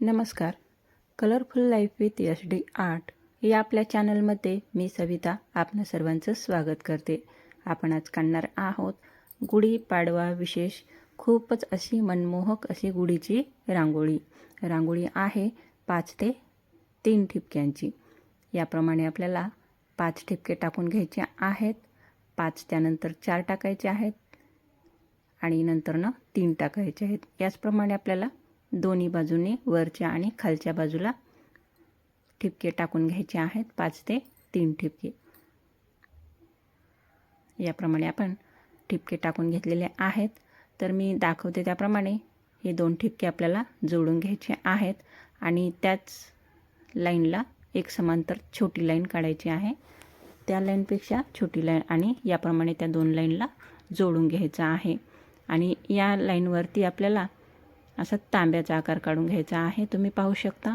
नमस्कार. Colourful life with S D art या आपल्या चॅनलमध्ये मी सविता आपणा सर्वांचं स्वागत करते. आपण आज काढणार आहोत गुढी पाडवा विशेष खूपच अशी मनमोहक अशी गुढीची रांगोळी. रांगोळी आहे पाच ते तीन ठिपक्यांची. याप्रमाणे आपल्याला पाच ठिपके टाकून घ्यायचे आहेत. पाच त्यानंतर चार टाकायचे आहेत आणि नंतरनं तीन टाकायचे आहेत. याचप्रमाणे आपल्याला दोन्ही बाजूने वरच्या आणि खालच्या बाजूला ठिपके टाकून घ्यायचे आहेत. पाच ते तीन ठिपके. याप्रमाणे आपण ठिपके टाकून घेतलेले आहेत. तर मी दाखवते त्याप्रमाणे हे दोन ठिपके आपल्याला जोडून घ्यायचे आहेत. आणि त्याच लाईनला एक समांतर छोटी लाईन काढायची आहे. त्या लाईनपेक्षा छोटी लाईन आणि याप्रमाणे त्या दोन लाईनला जोडून घ्यायचं आहे. आणि या लाईनवरती आपल्याला असा तांब्याचा आकार काढून घ्यायचा आहे. तुम्ही पाहू शकता.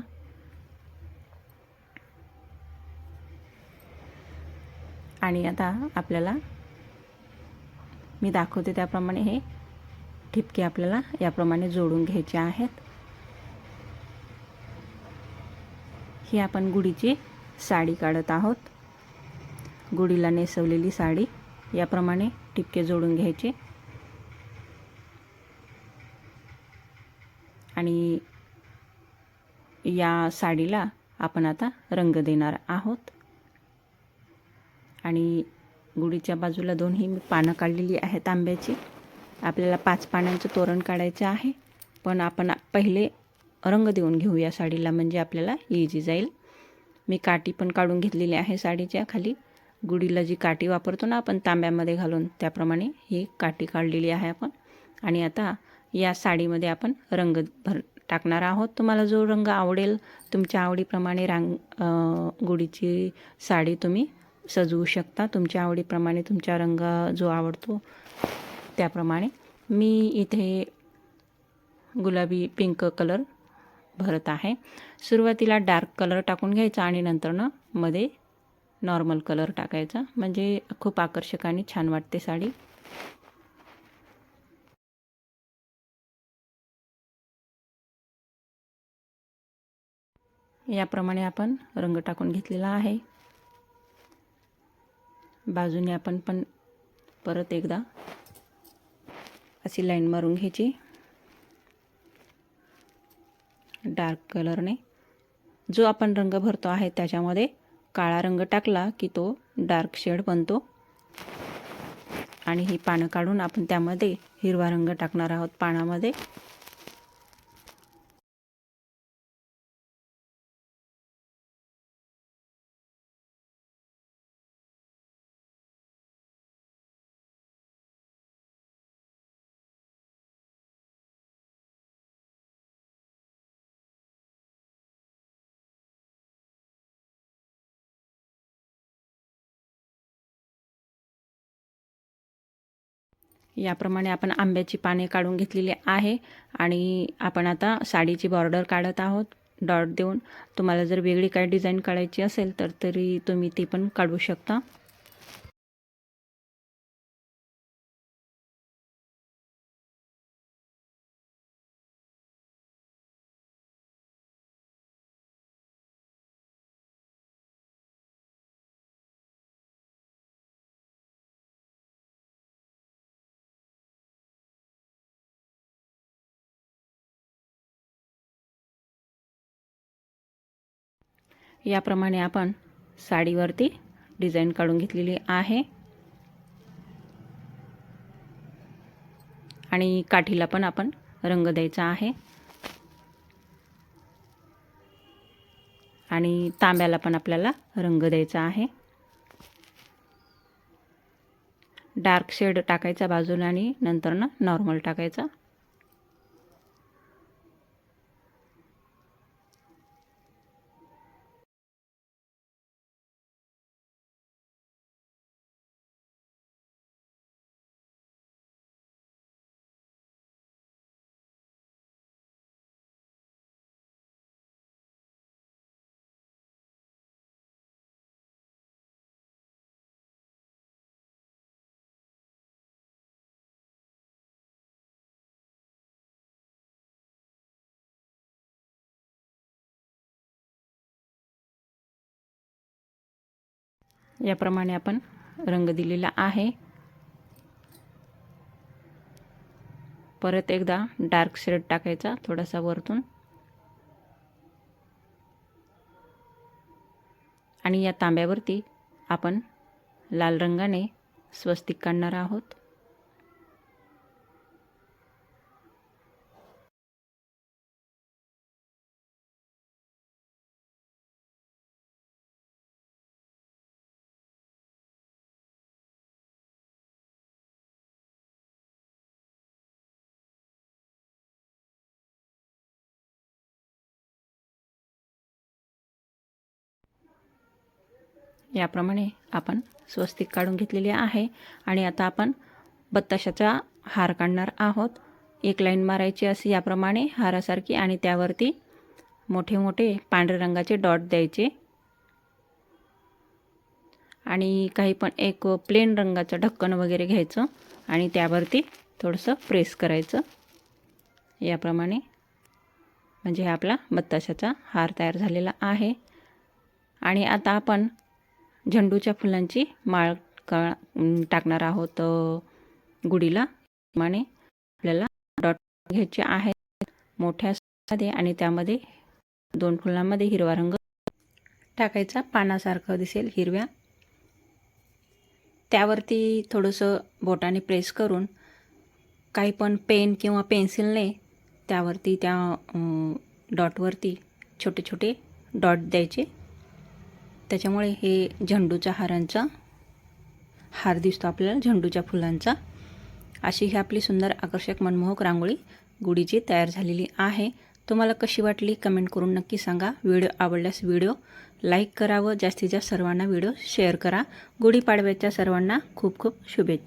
आणि आता आपल्याला मी दाखवते त्याप्रमाणे हे ठिपके आपल्याला याप्रमाणे जोडून घ्यायचे आहेत. ही आपण गुढीची साडी काढत आहोत. गुढीला नेसवलेली साडी याप्रमाणे टिपके जोडून घ्यायचे. आणि या साडीला आपण आता रंग देणार आहोत. आणि गुढीच्या बाजूला दोन्ही मी पानं काढलेली आहेत आंब्याची. आपल्याला पाच पानांचं तोरण काढायचं आहे. पण आपण पहिले रंग देऊन घेऊ या साडीला म्हणजे आपल्याला इजी जाईल. मी काठी पण काढून घेतलेली आहे साडीच्या खाली. गुढीला जी काठी वापरतो ना आपण तांब्यामध्ये घालून त्याप्रमाणे ही काठी काढलेली आहे आपण. आणि आता या साडीमध्ये आपण रंग भर टाकणार आहोत. तुम्हाला जो रंग आवडेल तुमच्या आवडीप्रमाणे रांग गुडीची साडी तुम्ही सजवू शकता. तुमच्या आवडीप्रमाणे तुमचा रंग जो आवडतो त्याप्रमाणे. मी इथे गुलाबी पिंक कलर भरत आहे. सुरुवातीला डार्क कलर टाकून घ्यायचा आणि नंतरनं मध्ये नॉर्मल कलर टाकायचा. म्हणजे खूप आकर्षक आणि छान वाटते साडी. याप्रमाणे आपण रंग टाकून घेतलेला आहे. बाजूने आपण पण परत एकदा अशी लाईन मारून घ्यायची. डार्क कलरने. जो आपण रंग भरतो आहे त्याच्यामध्ये काळा रंग टाकला की तो डार्क शेड बनतो. आणि ही पानं काढून आपण त्यामध्ये हिरवा रंग टाकणार आहोत पानामध्ये. याप्रमाणे आपण आंब्याची पाने काढून घेतलेली आहे आणि आपण आता साडीची बॉर्डर काढत आहोत. डॉट देऊन तुम्हाला जर वेगळी काय डिझाईन काढायची असेल तर तरी तुम्ही ती पण काढू शकता. याप्रमाणे आपण साडीवरती डिझाईन काढून घेतलेली आहे. आणि काठीला पण आपण रंग द्यायचा आहे. आणि तांब्याला पण आपल्याला रंग द्यायचा आहे. डार्क शेड टाकायचा बाजूला आणि नंतर ना नॉर्मल टाकायचा. याप्रमाणे आपण रंग दिलेला आहे. परत एकदा डार्क शेड टाकायचा थोडासा वरतून. आणि या तांब्यावरती आपण लाल रंगाने स्वस्तिक काढणार आहोत. याप्रमाणे आपण स्वस्तिक काढून घेतलेले आहे. आणि आता आपण बत्ताशाचा हार काढणार आहोत. एक लाईन मारायची अशी याप्रमाणे हारासारखी आणि त्यावरती मोठे मोठे पांढऱ्या रंगाचे डॉट द्यायचे. आणि काही पण एक प्लेन रंगाचं ढक्कन वगैरे घ्यायचं आणि त्यावरती थोडंसं प्रेस करायचं. याप्रमाणे म्हणजे आपला बत्ताशाचा हार तयार झालेला आहे. आणि आता आपण झेंडूच्या फुलांची माळ का टाकणार आहोत गुढीला. माने आपल्याला डॉट घ्यायचे आहेत. मोठ्यामध्ये आणि त्यामध्ये दोन फुलांमध्ये हिरवा रंग टाकायचा. पानासारखं दिसेल हिरव्या. त्यावरती थोडंसं बोटाने प्रेस करून काही पण पेन किंवा पेन्सिलने त्यावरती त्या डॉटवरती छोटे छोटे डॉट द्यायचे. त्याच्यामुळे हे झेंडूच्या हारांचा हार दिसतो आपल्याला झेंडूच्या फुलांचा. अशी ही आपली सुंदर आकर्षक मनमोहक रांगोळी गुढीची तयार झालेली आहे. तुम्हाला कशी वाटली कमेंट करून नक्की सांगा. व्हिडिओ आवडल्यास व्हिडिओ लाईक करा व जास्तीत जास्त सर्वांना व्हिडिओ शेअर करा. गुढीपाडव्याच्या सर्वांना खूप खूप शुभेच्छा.